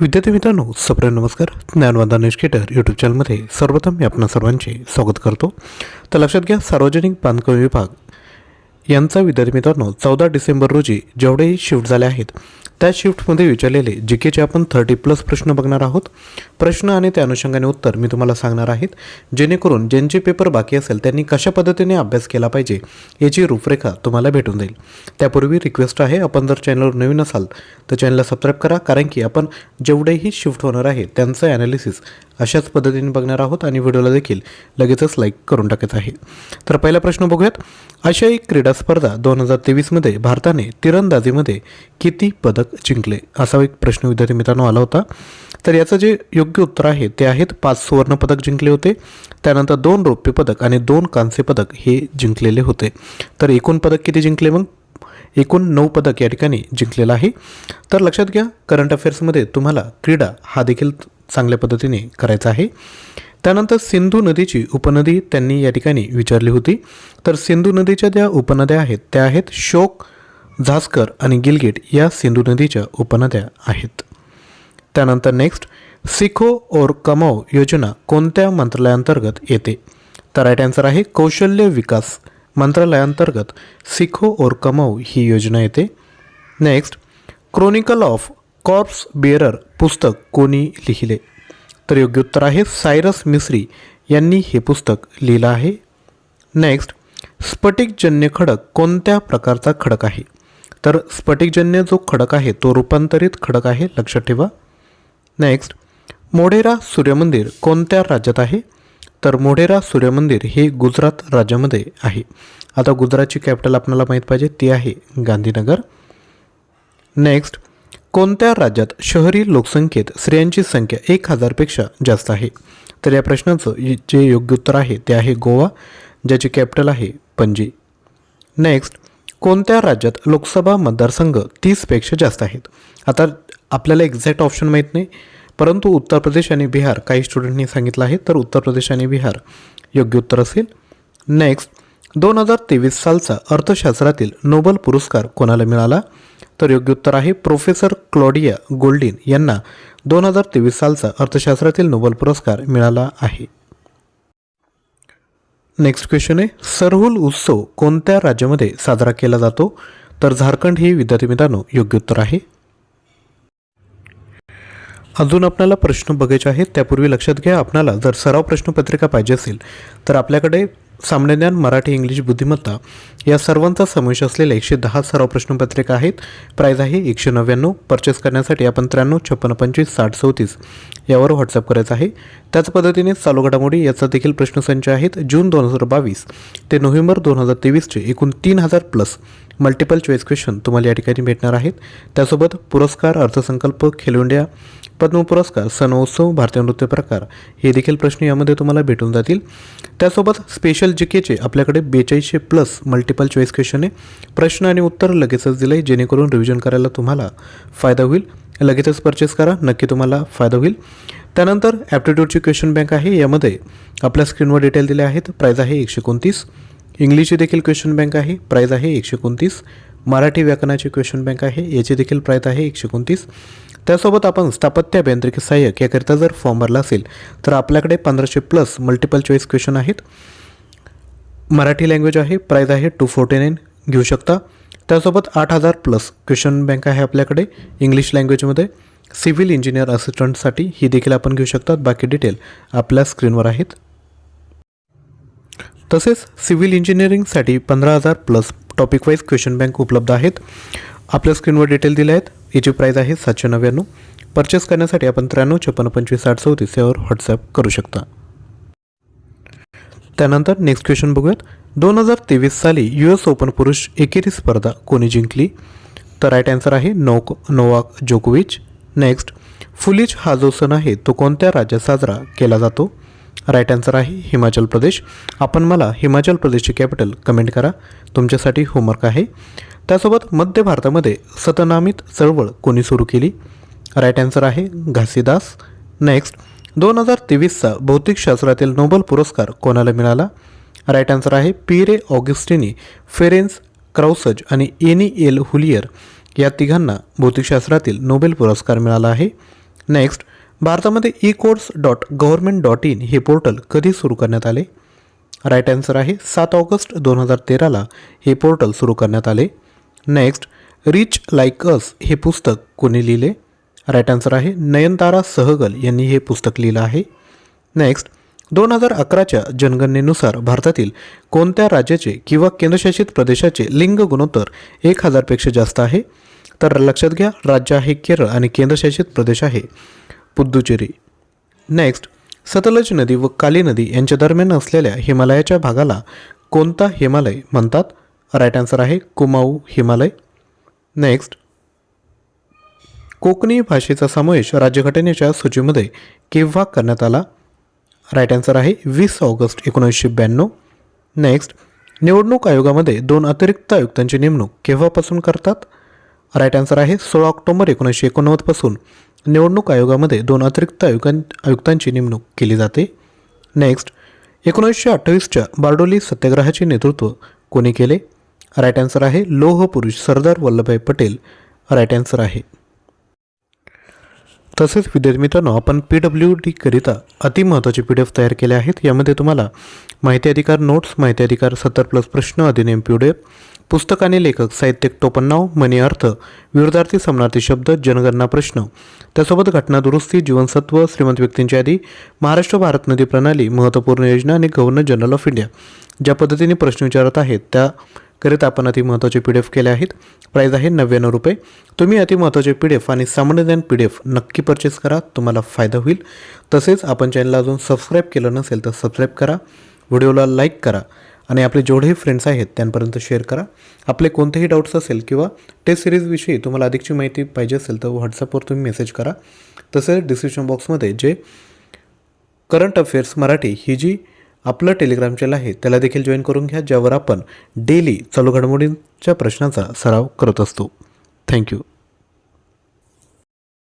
विद्यार्थी मित्रांनो सप्र नमस्कार. ज्ञानवंदन एज्युकेटर यूट्यूब चॅनलमध्ये सर्वप्रथम मी आपण सर्वांचे स्वागत करतो. तर लक्षात घ्या सार्वजनिक बांधकाम विभाग यांचा विद्यार्थी मित्रांनो चौदा डिसेंबर रोजी जेवढेही शिफ्ट झाले आहेत त्या शिफ्टमध्ये विचारलेले जी केचे आपण थर्टी प्लस प्रश्न बघणार आहोत. प्रश्न आणि त्या अनुषंगाने उत्तर मी तुम्हाला सांगणार आहेत. जेणेकरून ज्यांचे पेपर बाकी असेल त्यांनी कशा पद्धतीने अभ्यास केला पाहिजे याची रूपरेखा तुम्हाला भेटून जाईल. त्यापूर्वी रिक्वेस्ट आहे आपण जर चॅनलवर नवीन असाल तर चॅनलला सबस्क्राईब करा कारण की आपण जेवढेही शिफ्ट होणार आहे त्यांचं ॲनालिसिस अशाच पद्धतीने बघणार आहोत आणि व्हिडिओला देखील लगेचच लाईक करून टाकायचं आहे. तर पहिला प्रश्न बघूयात. आशियाई क्रीडा स्पर्धा दोन हजार तेवीसमध्ये भारताने तिरंदाजीमध्ये किती पदक जिंकले. असा एक प्रश्न विद्यार्थी मित्रांनो आला होता. तर याचं जे योग्य उत्तर आहे ते आहेत पाच सुवर्णपदक जिंकले होते. त्यानंतर दोन रौप्य पदक आणि दोन कांस्य पदक हे जिंकलेले होते. तर एकूण पदक किती जिंकले मग? एकूण नऊ पदक या ठिकाणी जिंकलेलं आहे. तर लक्षात घ्या करंट अफेअर्समध्ये तुम्हाला क्रीडा हा देखील चांगल्या पद्धतीने करायचा आहे. त्यानंतर सिंधू नदीची उपनदी त्यांनी या ठिकाणी विचारली होती. तर सिंधू नदीच्या ज्या उपनद्या आहेत त्या आहेत शोक झास्कर आणि गिलगिट या सिंधू नदीच्या उपनद्या आहेत. त्यानंतर नेक्स्ट सिखो और कमाओ योजना कोणत्या मंत्रालयाअंतर्गत येते? तर राईट आन्सर आहे कौशल्य विकास मंत्रालयाअंतर्गत सिखो और कमाओ ही योजना येते. Next Chronicle of Corpse Bearer पुस्तक कोणी लिहिले? तर योग्य उत्तर आहे सायरस मिस्री यांनी हे पुस्तक लिहिलं आहे. नेक्स्ट स्फटिकजन्य खडक कोणत्या प्रकारचा खडक आहे? तर स्फटिकजन्य जो खडक आहे तो रूपांतरित खडक आहे लक्षात ठेवा. नेक्स्ट मोढेरा सूर्यमंदिर कोणत्या राज्यात आहे? तर मोढेरा सूर्यमंदिर हे गुजरात राज्यामध्ये आहे. आता गुजरातची कॅपिटल आपल्याला माहीत पाहिजे ती आहे गांधीनगर. नेक्स्ट कोणत्या राज्यात शहरी लोकसंख्येत स्त्रियांची संख्या एक हजारपेक्षा जास्त आहे? तर या प्रश्नाचं जे योग्य उत्तर आहे ते आहे गोवा ज्याची कॅपिटल आहे पणजी. नेक्स्ट कोणत्या राज्यात लोकसभा मतदारसंघ तीसपेक्षा जास्त आहेत? आता आपल्याला एक्झॅक्ट ऑप्शन माहीत नाही परंतु उत्तर प्रदेश आणि बिहार काही स्टुडंटनी सांगितलं आहे तर उत्तर प्रदेश आणि बिहार योग्य उत्तर असेल. नेक्स्ट दोन हजार तेवीस सालचा अर्थशास्त्रातील नोबल पुरस्कार कोणाला मिळाला? तर योग्य उत्तर आहे प्रोफेसर क्लॉडिया गोल्डिन यांना दोन हजार तेवीस सालचा अर्थशास्त्रातील नोबल पुरस्कार मिळाला आहे. नेक्स्ट क्वेश्चन आहे. सरहुल उत्सव कोणत्या राज्यामध्ये साजरा केला जातो? तर झारखंड हे विद्यार्थी मित्रांनो योग्य उत्तर आहे. अजून आपल्याला प्रश्न बघायचे आहेत. त्यापूर्वी लक्षात घ्या आपल्याला जर सराव प्रश्नपत्रिका पाहिजे असेल तर आपल्याकडे सामान्य ज्ञान मराठी इंग्लिश बुद्धिमत्ता या सर्वांचा समावेश असलेल्या एकशे दहा सराव प्रश्नपत्रिका आहेत. प्राईज आहे एकशे नव्याण्णव. परचेस करण्यासाठी आपण त्र्याण्णव छप्पन्न पंचवीस साठ चौतीस यावर व्हॉट्सअप करायचं आहे. त्याच पद्धतीने चालू घडामोडी याचा देखील प्रश्नसंच आहेत. जून दोन हजार बावीस ते नोव्हेंबर दोन हजार तेवीसचे एकूण तीन हजार प्लस मल्टिपल चॉईस क्वेश्चन तुम्हाला या ठिकाणी भेटणार आहेत. त्यासोबत पुरस्कार अर्थसंकल्प खेलो इंडिया पद्म पुरस्कार सणोत्सव भारतीय नृत्य प्रकार हे देखील प्रश्न यामध्ये तुम्हाला भेटून जातील. त्यासोबत स्पेशल जी केचे आपल्याकडे बेचाळीसशे प्लस मल्टिपल चॉईस क्वेश्चन आहे प्रश्न आणि उत्तर लगेचच दिलं आहे जेणेकरून रिव्हिजन करायला तुम्हाला फायदा होईल. लगेचच परचेस करा. नक्की तुम्हाला फायदा होईल. त्यानंतर ॲप्टिट्यूडची क्वेश्चन बँक आहे. यामध्ये आपल्या स्क्रीनवर डिटेल दिले आहेत. प्राईज आहे एकशे एकोणतीस. इंग्लिशची देखील क्वेश्चन बँक आहे. प्राईज आहे एकशे एकोणतीस. मराठी व्याकरणाची क्वेश्चन बँक आहे. याची देखील प्राईज आहे एकशे एकोणतीस. त्यासोबत आपण स्थापत्य अभियांत्रिकी सहाय्यक याकरिता जर फॉर्म भरला असेल तर आपल्याकडे पंधराशे प्लस मल्टिपल चॉईस क्वेश्चन आहेत. मराठी लँग्वेज आहे. प्राईज आहे टू फोर्टी नाईन घेऊ शकता. त्यासोबत आठ हजार प्लस क्वेश्चन बँक आहे आपल्याकडे इंग्लिश लँग्वेजमध्ये सिव्हिल इंजिनियर असिस्टंटसाठी ही देखील आपण घेऊ शकतात. बाकी डिटेल आपल्या स्क्रीनवर आहेत. तसेच सिव्हिल इंजिनिअरिंगसाठी पंधरा हजार plus topic wise question bank उपलब्ध आहेत. आपल्या स्क्रीनवर डिटेल दिले आहेत. याची प्राईज आहे सातशे नव्याण्णव. परचेस करण्यासाठी आपण त्र्याण्णव छप्पन्न पंचवीस साठ चौतीस यावर व्हॉट्सॲप करू शकता. त्यानंतर नेक्स्ट क्वेश्चन बघूयात. दोन हजार तेवीस साली यू एस ओपन पुरुष एकेरी स्पर्धा कोणी जिंकली? तर राईट आन्सर आहे नोक नोवाक जोकोविच. नेक्स्ट फुलिच हा जो सण आहे तो कोणत्या राज्यात साजरा केला जातो? राईट आन्सर आहे हिमाचल प्रदेश. आपण मला हिमाचल प्रदेशची कॅपिटल कमेंट करा. तुमच्यासाठी होमवर्क आहे. त्यासोबत मध्य भारतामध्ये सतनामित चळवळ कोणी सुरू केली? राईट आन्सर आहे घासीदास. नेक्स्ट दोन हजार तेवीसचा भौतिकशास्त्रातील नोबल पुरस्कार कोणाला मिळाला? राईट आन्सर आहे पिरे ऑगस्टिनी फेरेन्स क्राउसज आणि एनी एल हुलियर या तिघांना भौतिकशास्त्रातील नोबेल पुरस्कार मिळाला आहे. नेक्स्ट भारतामध्ये e course dot government dot in हे पोर्टल कधी सुरू करण्यात आले? राईट आन्सर आहे सात ऑगस्ट दोन हजार तेराला हे पोर्टल सुरू करण्यात आले. नेक्स्ट रिच लाईक अस हे पुस्तक कोणी लिहिले? राईट आन्सर आहे नयनतारा सहगल यांनी हे पुस्तक लिहिलं आहे. नेक्स्ट दोन हजार अकराच्या जनगणनेनुसार भारतातील कोणत्या राज्याचे किंवा केंद्रशासित प्रदेशाचे लिंग गुणोत्तर एक हजारपेक्षा जास्त आहे? तर लक्षात घ्या राज्य आहे केरळ आणि केंद्रशासित प्रदेश आहे पुद्दुचेरी नेक्स्ट सतलज नदी व काली नदी यांच्या दरम्यान असलेल्या हिमालयाच्या भागाला कोणता हिमालय म्हणतात? राईट आन्सर आहे कुमाऊ हिमालय. नेक्स्ट कोकणी भाषेचा समावेश राज्यघटनेच्या सूचीमध्ये केव्हा करण्यात आला? राईट आन्सर आहे वीस ऑगस्ट एकोणीसशे ब्याण्णव. नेक्स्ट निवडणूक आयोगामध्ये दोन अतिरिक्त आयुक्तांची नेमणूक केव्हापासून करतात? राईट आन्सर आहे सोळा ऑक्टोबर एकोणीसशे एकोणनव्वदपासून निवडणूक आयोगामध्ये दोन अतिरिक्त आयुक्तां आयुक्तांची नेमणूक केली जाते. नेक्स्ट एकोणीसशे अठ्ठावीसच्या बारडोली सत्याग्रहाचे नेतृत्व कोणी केले? राईट आन्सर आहे लोह पुरुष सरदार वल्लभभाई पटेल. राईट आन्सर आहे तसेच विद्यार्थी मित्रांनो आपण पी डब्ल्यू डीकरिता अतिमहत्त्वाचे पी डी एफ तयार केले आहेत. यामध्ये तुम्हाला माहिती अधिकार नोट्स माहिती अधिकार सत्तर प्लस प्रश्न अधिनियम पी डी एफ पुस्तक आणि लेखक साहित्यिक टोपन्नाव मनी अर्थ विरुद्धार्थी समनार्थी शब्द जनगणना प्रश्न. त्यासोबत घटना दुरुस्ती जीवनसत्व श्रीमंत व्यक्तींची यादी महाराष्ट्र भारत नदी प्रणाली महत्त्वपूर्ण योजना आणि गव्हर्नर जनरल ऑफ इंडिया. ज्या पद्धतीने प्रश्न विचारत आहेत त्या करीत आपण अति महत्त्वाचे पी डी एफ केले आहेत. प्राईज आहे नव्याण्णव रुपये. तुम्ही अति महत्त्वाचे पी डी एफ आणि सामान्य ज्ञान पी डी एफ नक्की परचेस करा. तुम्हाला फायदा होईल. तसेच आपण चॅनलला अजून सबस्क्राईब केलं नसेल तर सबस्क्राईब करा. व्हिडिओला लाईक करा. आणि आपले जेवढेही फ्रेंड्स आहेत त्यांपर्यंत शेअर करा. आपले कोणतेही डाऊट्स असेल किंवा टेस्ट सिरीजविषयी तुम्हाला अधिकची माहिती पाहिजे असेल तर व्हॉट्सअपवर तुम्ही मेसेज करा. तसेच डिस्क्रिप्शन बॉक्समध्ये जे करंट अफेअर्स मराठी ही जी आपलं टेलिग्राम चॅनल आहे त्याला देखील जॉईन करून घ्या ज्यावर आपण डेली चालू घडामोडींच्या प्रश्नाचा सराव करत असतो. थँक्यू